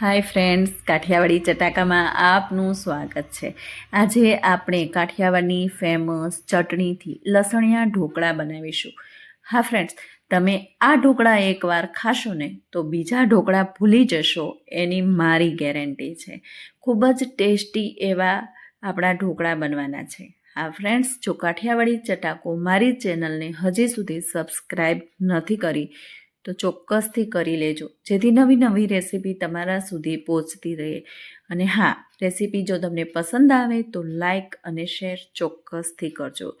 Hi friends, Kathiawadi ચટાકામાં આપનું સ્વાગત છે. આજે આપણે કાઠિયાવાડની ફેમસ ચટણીથી લસણિયા ઢોકળા બનાવીશું. હા ફ્રેન્ડ્સ, તમે આ ઢોકળા એકવાર ખાશો ને, તો બીજા ઢોકળા ભૂલી જશો, એની મારી ગેરંટી છે. ખૂબ જ ટેસ્ટી એવા આપણા ઢોકળા બનવાના છે. હા ફ્રેન્ડ્સ, જો કાઠિયાવાડી ચટાકો મારી ચેનલને હજી સુધી સબસ્ક્રાઈબ નથી કરી તો ચોક્કસથી કરી લેજો. જેથી નવી નવી રેસીપી તમારા સુધી પહોંચતી રહે. અને હા, રેસીપી જો તમને પસંદ આવે તો લાઈક અને શેર ચોક્કસથી કરજો.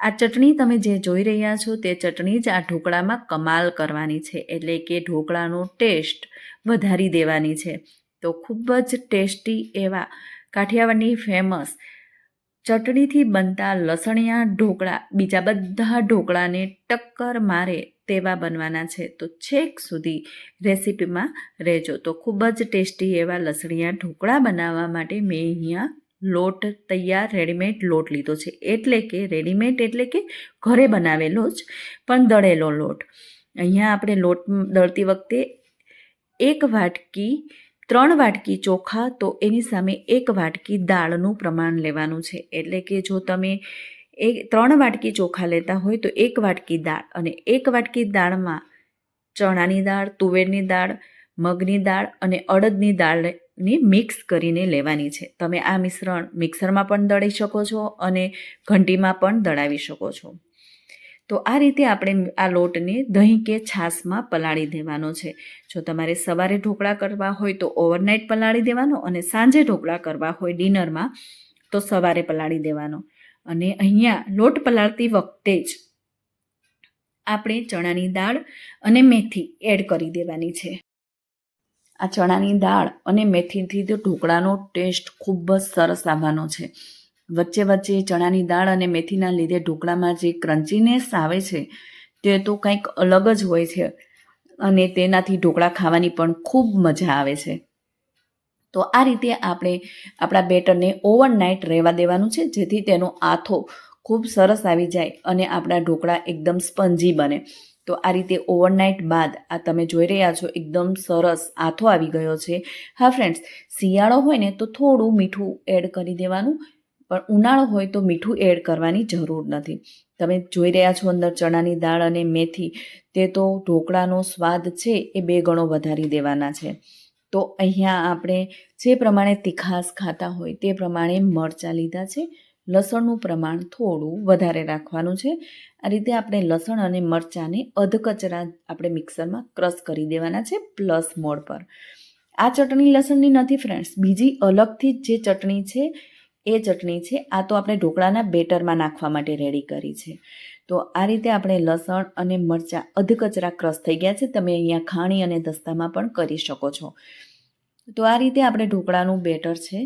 આ ચટણી તમે જે જોઈ રહ્યા છો તે ચટણી જ આ ઢોકળામાં કમાલ કરવાની છે. એટલે કે ઢોકળાનો ટેસ્ટ વધારી દેવાની છે. તો ખૂબ જ ટેસ્ટી એવા કાઠિયાવાડની ફેમસ ચટણીથી બનતા લસણિયા ઢોકળા, બીજા બધા ઢોકળાને ટક્કર મારે તેવા બનવાના છે. તો છેક સુધી રેસીપીમાં રહેજો. તો ખૂબ જ ટેસ્ટી એવા લસણિયા ઢોકળા બનાવવા માટે મેં અહીંયા લોટ તૈયાર રેડીમેડ લોટ લીધો છે. એટલે કે રેડીમેડ એટલે કે ઘરે બનાવેલો જ, પણ દળેલો લોટ. અહીંયા આપણે લોટ દળતી વખતે એક વાટકી, ત્રણ વાટકી ચોખા, તો એની સામે એક વાટકી દાળનું પ્રમાણ લેવાનું છે. એટલે કે જો તમે એક ત્રણ વાટકી ચોખા લેતા હોય તો એક વાટકી દાળ અને એક વાટકી દાળમાં ચણાની દાળ, તુવેરની દાળ, મગની દાળ અને અડદની દાળની મિક્સ કરીને લેવાની છે. તમે આ મિશ્રણ મિક્સરમાં પણ દળી શકો છો અને ઘંટીમાં પણ દળાવી શકો છો. તો આ રીતે આપણે આ લોટને દહીં કે છાશમાં પલાળી દેવાનો છે. જો તમારે સવારે ઢોકળા કરવા હોય તો ઓવરનાઇટ પલાળી દેવાનો અને સાંજે ઢોકળા કરવા હોય ડિનરમાં તો સવારે પલાળી દેવાનો. અને અહીંયા લોટ પલાળતી વખતે જ આપણે ચણાની દાળ અને મેથી એડ કરી દેવાની છે. આ ચણાની દાળ અને મેથીથી તો ઢોકળાનો ટેસ્ટ ખૂબ જ સરસ આવવાનો છે. વચ્ચે વચ્ચે ચણાની દાળ અને મેથીના લીધે ઢોકળામાં જે ક્રન્ચીનેસ આવે છે તે તો કંઈક અલગ જ હોય છે અને તેનાથી ઢોકળા ખાવાની પણ ખૂબ મજા આવે છે. તો આ રીતે આપણે આપણા બેટરને ઓવરનાઇટ રહેવા દેવાનું છે, જેથી તેનો આથો ખૂબ સરસ આવી જાય અને આપણા ઢોકળા એકદમ સ્પંજી બને. તો આ રીતે ઓવરનાઇટ બાદ આ તમે જોઈ રહ્યા છો, એકદમ સરસ આથો આવી ગયો છે. હા ફ્રેન્ડ્સ શિયાળો હોય ને તો થોડું મીઠું એડ કરી દેવાનું, પણ ઉનાળો હોય તો મીઠું એડ કરવાની જરૂર નથી. તમે જોઈ રહ્યા છો અંદર ચણાની દાળ અને મેથી, તે તો ઢોકળાનો સ્વાદ છે, એ બે ગણો વધારી દેવાના છે. તો અહીંયા આપણે જે પ્રમાણે તીખાસ ખાતા હોય તે પ્રમાણે મરચાં લીધા છે. લસણનું પ્રમાણ થોડું વધારે રાખવાનું છે. આ રીતે આપણે લસણ અને મરચાંને અધકચરા આપણે મિક્સરમાં ક્રશ કરી દેવાના છે પ્લસ મોડ પર. આ ચટણી લસણની નથી ફ્રેન્ડ્સ. બીજી અલગથી જ ચટણી છે, એ ચટણી છે. આ તો આપણે ઢોકળાના બેટરમાં નાખવા માટે રેડી કરી છે. તો આ રીતે આપણે લસણ અને મરચાં અધકચરા ક્રશ થઈ ગયા છે. તમે અહીંયા ખાણી અને દસ્તામાં પણ કરી શકો છો. તો આ રીતે આપણે ઢોકળાનું બેટર છે,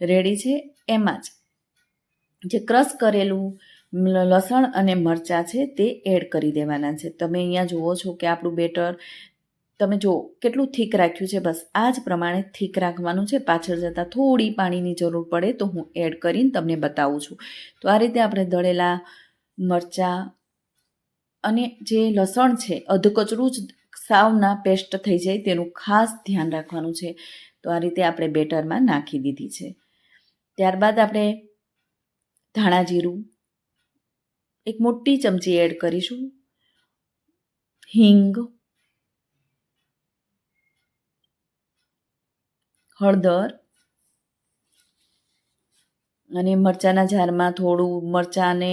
રેડી છે. એમાં જ જે ક્રશ કરેલું લસણ અને મરચાં છે તે એડ કરી દેવાના છે. તમે અહીંયા જુઓ છો કે આપણું બેટર, તમે જો કેટલું થીક રાખ્યું છે. બસ આ જ પ્રમાણે થીક રાખવાનું છે. પાછળ જતાં થોડી પાણીની જરૂર પડે તો હું એડ કરીને તમને બતાવું છું. તો આ રીતે આપણે દળેલા મરચાં અને જે લસણ છે, અધકચરું જ સાવના પેસ્ટ થઈ જાય તેનું ખાસ ધ્યાન રાખવાનું છે. તો આ રીતે આપણે બેટરમાં નાખી દીધી છે. ત્યારબાદ આપણે ધાણા જીરું, એક મોટી ચમચી એડ કરીશું. હિંગ, હળદર અને મરચાંના ઝારમાં થોડું મરચાંને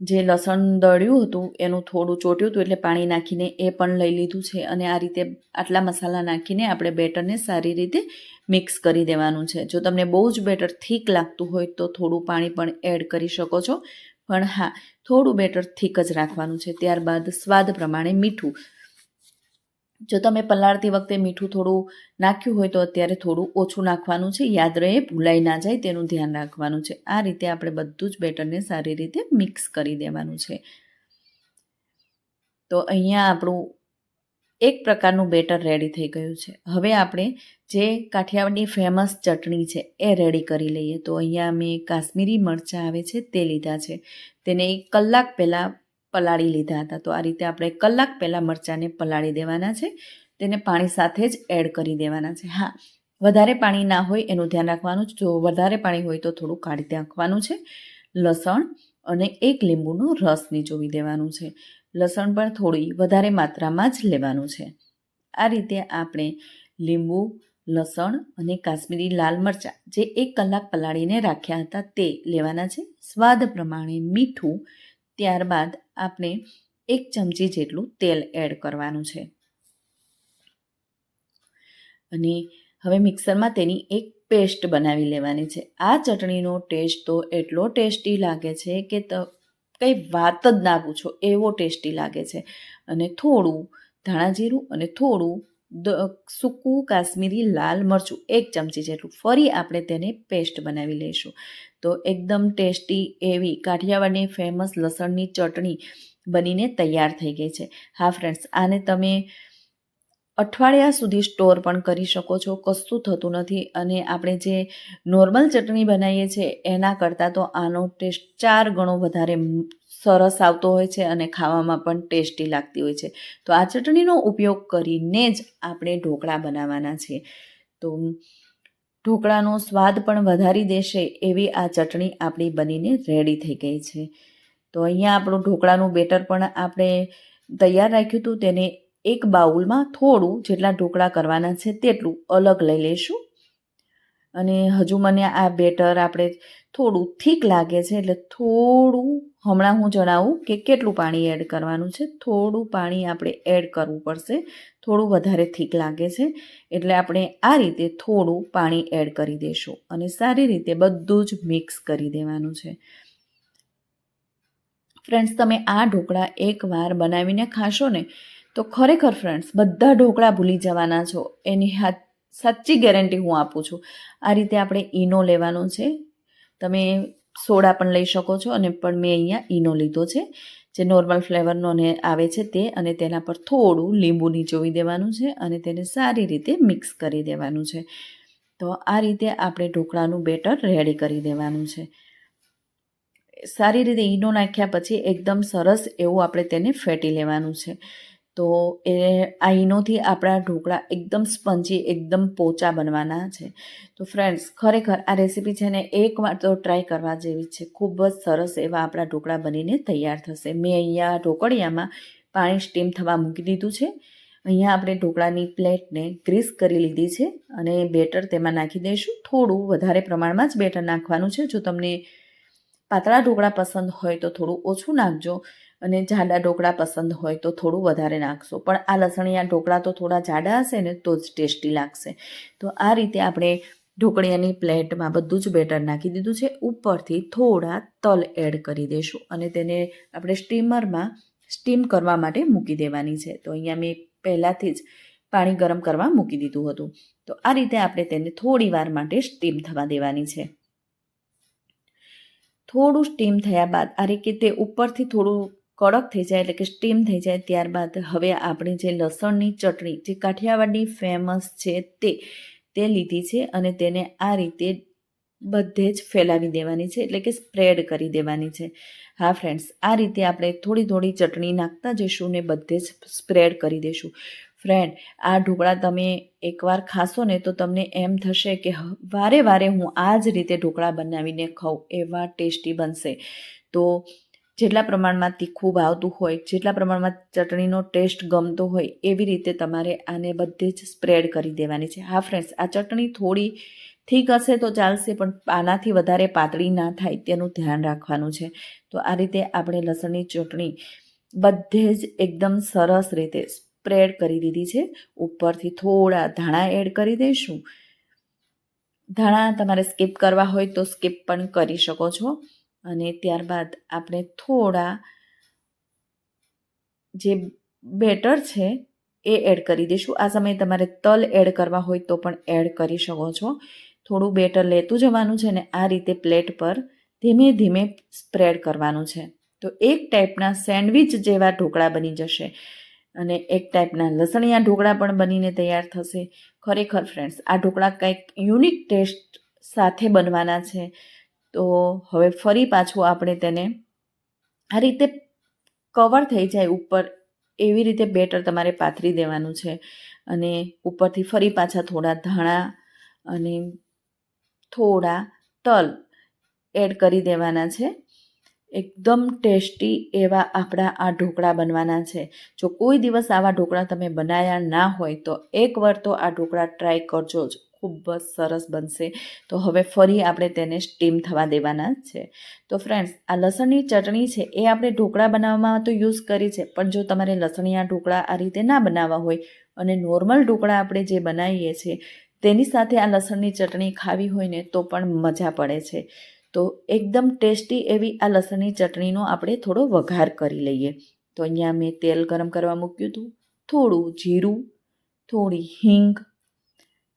જે લસણ દળ્યું હતું, એનું થોડું ચોટ્યું હતું એટલે પાણી નાખીને એ પણ લઈ લીધું છે અને આ રીતે આટલા મસાલા નાખીને આપણે બેટરને સારી રીતે મિક્સ કરી દેવાનું છે. જો તમને બહુ જ બેટર થીક લાગતું હોય તો થોડું પાણી પણ એડ કરી શકો છો. પણ હા, થોડું બેટર થીક જ રાખવાનું છે. ત્યારબાદ સ્વાદ પ્રમાણે મીઠું. જો તમે પલાળતી વખતે મીઠું થોડું નાખ્યું હોય તો અત્યારે થોડું ઓછું નાખવાનું છે. યાદ રહે, ભૂલાઈ ના જાય તેનું ધ્યાન રાખવાનું છે. આ રીતે આપણે બધું જ બેટરને સારી રીતે મિક્સ કરી દેવાનું છે. તો અહીંયા આપણું એક પ્રકારનું બેટર રેડી થઈ ગયું છે. હવે આપણે જે કાઠિયાવાડની ફેમસ ચટણી છે એ રેડી કરી લઈએ. તો અહીંયા મેં કાશ્મીરી મરચાં આવે છે તે લીધા છે. તેને એક કલાક પહેલાં પલાળી લીધા હતા. તો આ રીતે આપણે કલાક પહેલાં મરચાંને પલાળી દેવાના છે. તેને પાણી સાથે જ એડ કરી દેવાના છે. હા, વધારે પાણી ના હોય એનું ધ્યાન રાખવાનું જો. વધારે પાણી હોય તો થોડું કાઢી નાખવાનું છે. લસણ અને એક લીંબુનો રસ નીચોવી દેવાનું છે. લસણ પણ થોડી વધારે માત્રામાં જ લેવાનું છે. આ રીતે આપણે લીંબુ, લસણ અને કાશ્મીરી લાલ મરચાં જે એક કલાક પલાળીને રાખ્યા હતા તે લેવાના છે. સ્વાદ પ્રમાણે મીઠું ત્યારબાદ આપણે એક ચમચી જેટલું તેલ એડ કરવાનું છે. અને હવે મિક્સરમાં તેની એક પેસ્ટ બનાવી લેવાની છે. આ ચટણીનો ટેસ્ટ તો એટલો ટેસ્ટી લાગે છે કે ત, કંઈ વાત જ ના પૂછો, એવો ટેસ્ટી લાગે છે. અને થોડું ધાણા જીરું અને થોડું સૂકું કાશ્મીરી લાલ મરચું એક ચમચી જેટલું. ફરી આપણે તેને પેસ્ટ બનાવી લઈશું. તો એકદમ ટેસ્ટી એવી કાઠિયાવાડની ફેમસ લસણની ચટણી બનીને તૈયાર થઈ ગઈ છે. હા ફ્રેન્ડ્સ આને તમે અઠવાડિયા સુધી સ્ટોર પણ કરી શકો છો. કશું થતું નથી અને આપણે જે નોર્મલ ચટણી બનાવીએ છીએ એના કરતાં તો આનો ટેસ્ટ ચાર ગણો વધારે સરસ આવતો હોય છે અને ખાવામાં પણ ટેસ્ટી લાગતી હોય છે. તો આ ચટણીનો ઉપયોગ કરીને જ આપણે ઢોકળા બનાવવાના છે તો ઢોકળાનો સ્વાદ પણ વધારી દેશે એવી આ ચટણી આપણી બનીને રેડી થઈ ગઈ છે. તો અહીંયા આપણું ઢોકળાનું બેટર પણ આપણે તૈયાર રાખ્યું હતું, તેને એક બાઉલમાં થોડું જેટલા ઢોકળા કરવાના છે તેટલું અલગ લઈ લઈશું. અને હજુ મને આ બેટર આપણે થોડું થીક લાગે છે, એટલે થોડું હમણાં હું જણાવું કે કેટલું પાણી એડ કરવાનું છે. થોડું પાણી આપણે એડ કરવું પડશે. થોડું વધારે થીક લાગે છે, એટલે આપણે આ રીતે થોડું પાણી એડ કરી દઈશું અને સારી રીતે બધું જ મિક્સ કરી દેવાનું છે. ફ્રેન્ડ્સ, તમે આ ઢોકળા એકવાર બનાવીને ખાશો ને, તો ખરેખર ફ્રેન્ડ્સ, બધા ઢોકળા ભૂલી જવાના છો. એની હાથ સાચી ગેરંટી હું આપું છું. આ રીતે આપણે ઈનો લેવાનો છે. તમે સોડા પણ લઈ શકો છો અને પણ મેં અહીંયા ઈનો લીધો છે. જે નોર્મલ ફ્લેવરનો ને આવે છે તે અને તેના પર થોડું લીંબુ નીચોવી દેવાનું છે અને તેને સારી રીતે મિક્સ કરી દેવાનું છે. તો આ રીતે આપણે ઢોકળાનું બેટર રેડી કરી દેવાનું છે. સારી રીતે ઈનો નાખ્યા પછી એકદમ સરસ એવું આપણે તેને ફેટી લેવાનું છે. તો એ અહીંનોથી આપણા ઢોકળા એકદમ સ્પંજી, એકદમ પોચા બનવાના છે. તો ફ્રેન્ડ્સ ખરેખર આ રેસીપી છે ને એકવાર તો ટ્રાય કરવા જેવી છે. ખૂબ જ સરસ એવા આપણા ઢોકળા બનીને તૈયાર થશે. મેં અહીંયા ઢોકળિયામાં પાણી સ્ટીમ થવા મૂકી દીધું છે. અહીંયા આપણે ઢોકળાની પ્લેટને ગ્રીસ કરી લીધી છે અને બેટર તેમાં નાખી દઈશું. થોડું વધારે પ્રમાણમાં જ બેટર નાખવાનું છે. જો તમને પાતળા ઢોકળા પસંદ હોય તો થોડું ઓછું નાખજો. અને જાડા ઢોકળા પસંદ હોય તો થોડું વધારે નાખશો. પણ આ લસણિયા ઢોકળા તો થોડા જાડા હશે ને તો જ ટેસ્ટી લાગશે. તો આ રીતે આપણે ઢોકળિયાની પ્લેટમાં બધું જ બેટર નાખી દીધું છે. ઉપરથી થોડા તલ એડ કરી દઈશું અને તેને આપણે સ્ટીમરમાં સ્ટીમ કરવા માટે મૂકી દેવાની છે. તો અહીંયા મેં પહેલાંથી જ પાણી ગરમ કરવા મૂકી દીધું હતું. તો આ રીતે આપણે તેને થોડી વાર માટે સ્ટીમ થવા દેવાની છે. થોડું સ્ટીમ થયા બાદ આ રીતે ઉપરથી થોડું કડક થઈ જાય એટલે કે સ્ટીમ થઈ જાય ત્યારબાદ હવે આપણે જે લસણની ચટણી, જે કાઠિયાવાડની ફેમસ છે તે તે લીધી છે અને તેને આ રીતે બધે જ ફેલાવી દેવાની છે એટલે કે સ્પ્રેડ કરી દેવાની છે. હા ફ્રેન્ડ્સ આ રીતે આપણે થોડી થોડી ચટણી નાખતા જઈશું ને બધે જ સ્પ્રેડ કરી દઈશું ફ્રેન્ડ આ ઢોકળા તમે એકવાર ખાશો ને તો તમને એમ થશે કે વારે વારે હું આ જ રીતે ઢોકળા બનાવીને ખાઉં, એવા ટેસ્ટી બનશે. તો જેટલા પ્રમાણમાં તીખું ભાવતું હોય, જેટલા પ્રમાણમાં ચટણીનો ટેસ્ટ ગમતો હોય, એવી રીતે તમારે આને બધે જ સ્પ્રેડ કરી દેવાની છે. હા ફ્રેન્ડ્સ આ ચટણી થોડી ઠીક હશે તો ચાલશે, પણ આનાથી વધારે પાતળી ના થાય તેનું ધ્યાન રાખવાનું છે. તો આ રીતે આપણે લસણની ચટણી બધે જ એકદમ સરસ રીતે સ્પ્રેડ કરી દીધી છે. ઉપરથી થોડા ધાણા એડ કરી દઈશું. ધાણા તમારે સ્કીપ કરવા હોય તો સ્કીપ પણ કરી શકો છો. અને ત્યારબાદ આપણે થોડા જે બેટર છે એ એડ કરી દઈશું. આ સમયે તમારે તલ એડ કરવા હોય તો પણ એડ કરી શકો છો. થોડું બેટર લેતું જવાનું છે ને આ રીતે પ્લેટ પર ધીમે ધીમે સ્પ્રેડ કરવાનું છે. તો એક ટાઈપના સેન્ડવિચ જેવા ઢોકળા બની જશે અને એક ટાઈપના લસણિયા ઢોકળા પણ બનીને તૈયાર થશે. ખરેખર ફ્રેન્ડ્સ આ ઢોકળા કંઈક યુનિક ટેસ્ટ સાથે બનવાના છે. તો હવે ફરી પાછું આપણે તેને આ રીતે કવર થઈ જાય ઉપર, એવી રીતે બેટર તમારે પાથરી દેવાનું છે. અને ઉપરથી ફરી પાછા થોડા ધાણા અને થોડા તલ એડ કરી દેવાના છે. એકદમ ટેસ્ટી એવા આપણા આ ઢોકળા બનવાના છે. જો કોઈ દિવસ આવા ઢોકળા તમે બનાવ્યા ના હોય તો એકવાર તો આ ઢોકળા ટ્રાય કરજો જ. ખૂબ જ સરસ બનશે. તો હવે ફરી આપણે તેને સ્ટીમ થવા દેવાના છે. તો ફ્રેન્ડ્સ આ લસણની ચટણી છે એ આપણે ઢોકળા બનાવવામાં તો યુઝ કરી છે, પણ જો તમારે લસણિયા ઢોકળા આ રીતે ના બનાવવા હોય અને નોર્મલ ઢોકળા આપણે જે બનાવીએ છીએ, તેની સાથે આ લસણની ચટણી ખાવી હોય ને તો પણ મજા પડે છે. તો એકદમ ટેસ્ટી એવી આ લસણની ચટણીનો આપણે થોડો વઘાર કરી લઈએ. તો અહીંયા મેં તેલ ગરમ કરવા મૂક્યું હતું. થોડું જીરું, થોડી હિંગ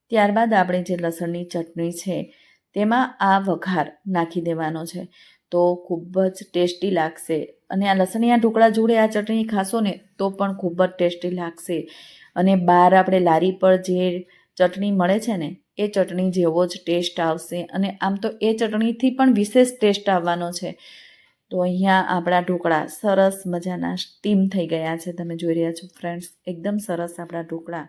ત્યારબાદ આપણે જે લસણની ચટણી છે, તેમાં આ વઘાર નાખી દેવાનો છે. તો ખૂબ જ ટેસ્ટી લાગશે. અને આ લસણિયા ઢોકળા જોડે આ ચટણી ખાશો ને, તો પણ ખૂબ જ ટેસ્ટી લાગશે. અને બહાર આપણે લારી પર જે ચટણી મળે છે ને, એ ચટણી જેવો જ ટેસ્ટ આવશે. અને આમ તો એ ચટણીથી પણ વિશેષ ટેસ્ટ આવવાનો છે. તો અહીંયા આપણા ઢોકળા સરસ મજાના સ્ટીમ થઈ ગયા છે. તમે જોઈ રહ્યા છો ફ્રેન્ડ્સ, એકદમ સરસ આપણા ઢોકળા.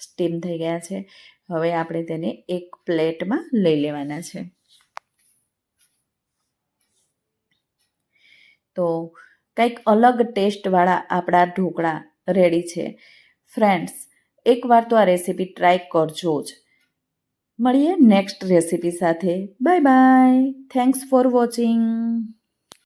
સ્ટીમ થઈ ગયા છે. હવે આપણે તેને એક પ્લેટમાં લઈ લેવાના છે. તો કંઈક અલગ ટેસ્ટવાળા આપણા ઢોકળા રેડી છે. ફ્રેન્ડ્સ, એકવાર તો આ રેસીપી ટ્રાય કરજો જ. મળીએ નેક્સ્ટ રેસીપી સાથે. Bye bye. Thanks for watching.